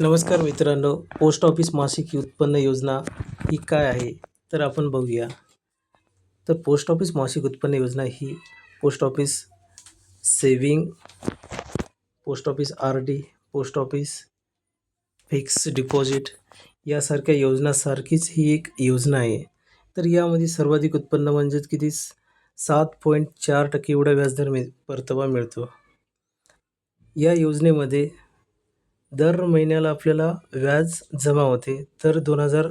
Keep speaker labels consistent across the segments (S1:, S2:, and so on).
S1: नमस्कार मित्रांनो post office मासिक उत्पन्न योजना ही काय आहे तर आपण बघूया. तर पोस्ट ऑफिस मासिक उत्पन्न योजना ही post office saving post office R D post office fix deposit यासारख्या योजनासारखीच ही एक योजना आहे. तर यामध्ये सर्वाधिक उत्पन्न म्हणजेच किती? सात पॉईंट चार टक्के एवढा व्याजदर मिळ परतावा मिळतो. या योजनेमध्ये दर महिन्याला आपल्याला व्याज जमा होते. तर दोन हजार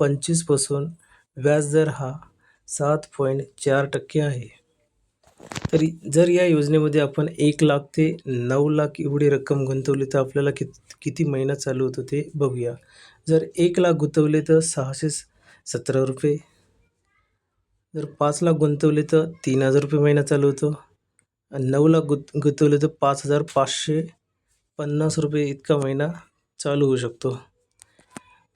S1: पंचवीसपासून व्याजदर हा सात पॉईंट चार टक्के आहे. तरी जर या योजनेमध्ये आपण एक लाख ते नऊ लाख एवढी रक्कम गुंतवली तर आपल्याला कित किती महिना चालू होतो ते बघूया. जर एक लाख गुंतवले तर सहाशे सतरा रुपये. जर पाच लाख गुंतवले तर तीन हजार रुपये महिना चालू होतो. नऊ लाख गुत गुंतवले तर पाच हजार पाचशे पन्नास रुपये इतका महिना चालू होऊ शकतो.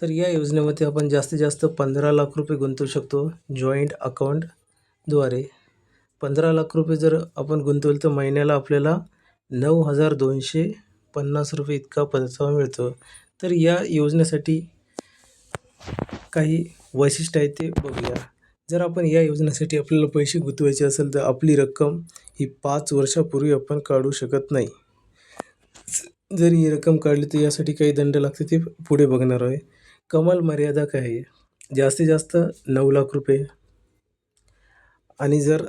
S1: तर या योजनेमध्ये आपण जास्तीत जास्त पंधरा लाख रुपये गुंतवू शकतो जॉईंट अकाउंटद्वारे पंधरा लाख रुपये जर आपण गुंतवले तर महिन्याला आपल्याला नऊ हजार दोनशे पन्नास रुपये इतका परतावा मिळतो. तर या योजनेसाठी काही वैशिष्ट्य आहेत ते बघूया. जर आपण या योजनेसाठी आपल्याला पैसे गुंतवायचे असेल तर आपली रक्कम ही पाच वर्षापूर्वी आपण काढू शकत नाही. जर ही रक्कम काढली तर यासाठी काही दंड लागते ते पुढे बघणार आहे. कमाल मर्यादा काय आहे? जास्तीत जास्त नऊ लाख रुपये. आणि जर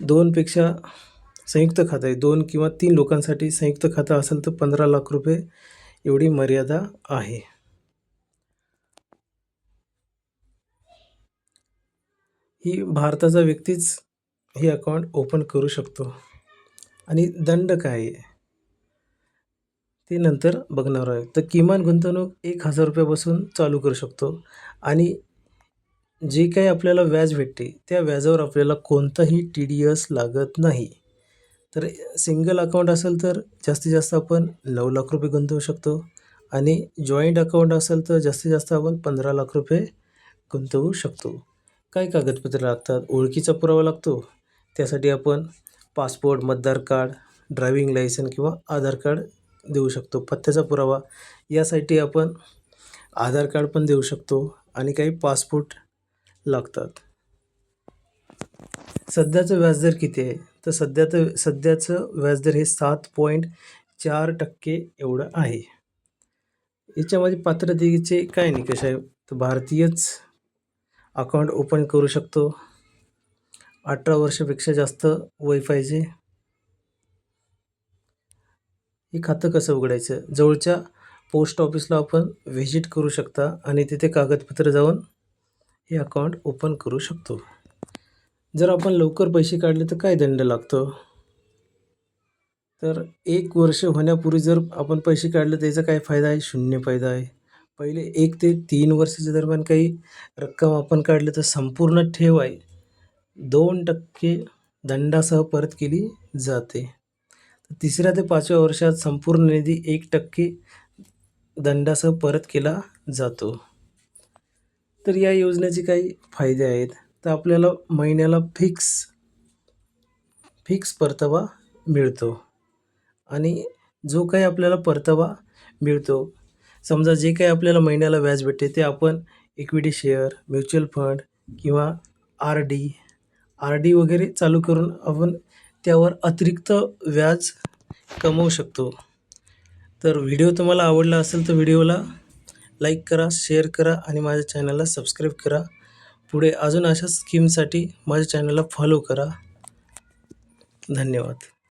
S1: दोनपेक्षा संयुक्त खातं आहे दोन किंवा तीन लोकांसाठी संयुक्त खातं असेल तर पंधरा लाख रुपये एवढी मर्यादा आहे. ही भारताचा व्यक्तीच हे अकाउंट ओपन करू शकतो. आणि दंड काय आहे? ते नंतर बघणार आहे. तर किमान गुंतवणूक एक हजार रुपयापासून चालू करू शकतो. आणि जे काही आपल्याला व्याज भेटते त्या व्याजावर आपल्याला कोणताही टी डी एस लागत नाही. तर सिंगल अकाउंट असेल तर जास्तीत जास्त आपण नऊ लाख रुपये गुंतवू शकतो. आणि जॉईंट अकाउंट असेल तर जास्तीत जास्त आपण पंधरा लाख रुपये गुंतवू शकतो. काय कागदपत्र लागतात? ओळखीचा पुरावा लागतो. त्यासाठी आपण पासपोर्ट मतदार कार्ड ड्रायविंग लायसन किंवा आधार कार्ड देऊ शकतो. पत्त्याचा पुरावा यासाठी आपण आधार कार्ड पण देऊ शकतो आणि काही पासपोर्ट लागतात. सध्याचं व्याजदर किती आहे? तर सध्याचं सध्याचं व्याजदर हे सात पॉईंट चार टक्के एवढं आहे. याच्यामध्ये पात्रतेचे काय निकष आहे तर भारतीयच अकाउंट ओपन करू शकतो. अठरा वर्षापेक्षा जास्त वय पाहिजे. हे खातं कसं उघडायचं? जवळच्या पोस्ट ऑफिसला आपण व्हिजिट करू शकता आणि तिथे कागदपत्र जाऊन हे अकाउंट ओपन करू शकतो. जर आपण लवकर पैसे काढले तर काय दंड लागतो? तर एक वर्ष होण्यापूर्वी जर आपण पैसे काढले त्याचा काय फायदा आहे? शून्य फायदा आहे. पहिले एक ते तीन वर्षाच्या दरम्यान काही रक्कम आपण काढली तर संपूर्ण ठेव आहे. दोन टक्के दंडासह परत केली जाते. तिसऱ्या ते पाचव्या वर्षात संपूर्ण निधी एक टक्के दंडासह परत केला जातो. तर या योजनेचे काही फायदे आहेत. तर आपल्याला महिन्याला फिक्स फिक्स परतावा मिळतो. आणि जो काही आपल्याला परतावा मिळतो समजा जे काही आपल्याला महिन्याला व्याज भेटते ते आपण इक्विटी शेअर म्युच्युअल फंड किंवा आर डी आर डी वगैरे चालू करून आपण त्यावर अतिरिक्त व्याज कमवू शकतो. तर व्हिडिओ तुम्हाला आवडला असेल तर व्हिडिओला लाईक करा शेअर करा आणि माझ्या चॅनलला सबस्क्राईब करा. पुढे अजून अशा स्कीमसाठी माझ्या चॅनलला फॉलो करा. धन्यवाद.